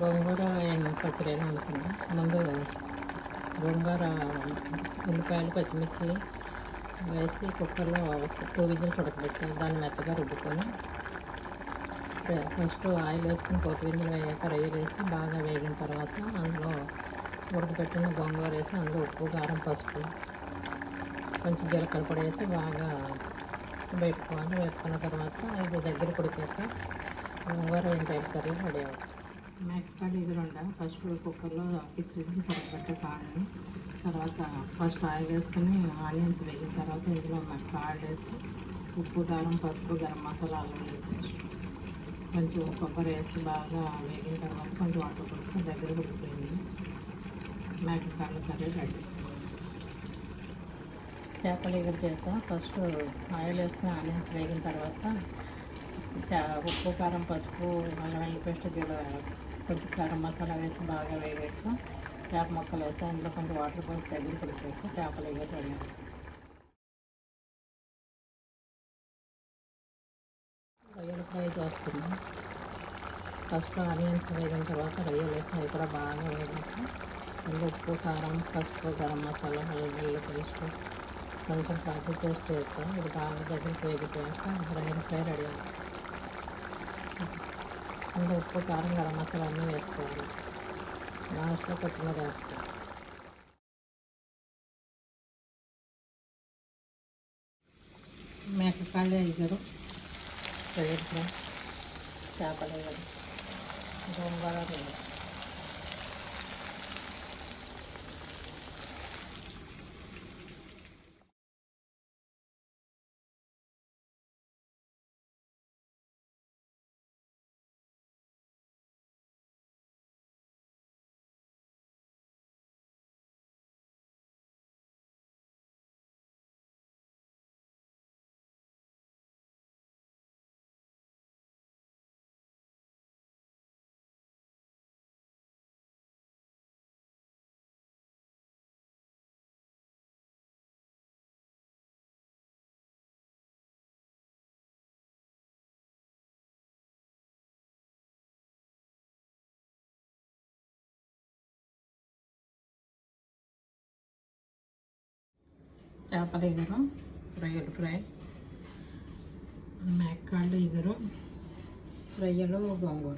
గోంగూర పచ్చడి అనుకున్నాం. ముందు గోంగూర ఉల్లిపాయలు పచ్చిమిర్చి వేసి కుక్కర్లో టూ విజిల్స్ ఉడకబెట్టి దాన్ని మెత్తగా రుబ్బుకొని ఫస్ట్ ఆయిల్ వేసుకుని పోటీ వింజలు వేయాక రొయ్యలు వేసి బాగా వేగిన తర్వాత అందులో ఉడకబెట్టిన గోంగూర వేసి అందులో ఉప్పు కారం పసుపు కొంచెం జీలకర్ర పొడి వేసి బాగా పెట్టుకోవాలి వేసుకున్న తర్వాత ఇది దగ్గర ఉడికాక గోంగూర ఎంటైల్ కర్రీ రెడీ అవుతుంది. మేకకాడ ఎదురుండ ఫస్ట్ కుక్కర్లో సిక్స్ విజిల్స్ పెట్టే కాడని తర్వాత ఫస్ట్ ఆయిల్ వేసుకొని ఆనియన్స్ వేగిన తర్వాత ఇందులో కాడ వేసి ఉప్పు కారం పసుపు గరం మసాలా అల్లం కొంచెం కొబ్బరి వేసి బాగా వేగిన తర్వాత కొంచెం వాటర్ పోస్తే దగ్గర ఉడికిపోయింది మేకకాళ్ళ కర్రీ రెడీ. చేపలు ఎగురు చేస్తా ఫస్ట్ ఆయిల్ వేసుకుని ఆనియన్స్ వేగిన తర్వాత ఉప్పు కారం పసుపు అల్లం పేస్ట్ జీల కొంచెం కారం మసాలా వేసి బాగా వేగాక చేప మొక్కలు వేస్తే అందులో కొంచెం వాటర్ పోసి దగ్గర ఉడికాక చేపలు ఎగురు రెడీ రొయ్యలు ఫ్రై చేస్తున్నాం. ఫస్ట్ ఆనియన్స్ వేగిన తర్వాత రొయ్యలు వేసి అవి కూడా బాగా వేగించి అందులో ఉప్పు కారం పసుపు గరం మసాలా వెల్లుల్లి పేస్ట్ కొంచెం కాఫీ పేస్ట్ వేస్తాం ఇది బాగా దగ్గరికి వేగిపోయాక రొయ్యల ఫ్రై రెడీ అవుతుంది. అందులో ఉప్పు కారం గరం మసాలా అన్నీ వేసుకోవాలి. లాస్ట్లో కొత్తిమీర వేస్తాం. మేకకాళ్ళు ఫ్రై చేపలు ఎగురు గోంగూర రొయ్యలు. చేపల ఎగురు రొయ్యలు ఫ్రై. మేకాళ్ళు ఎగురు రొయ్యలు గోంగూర.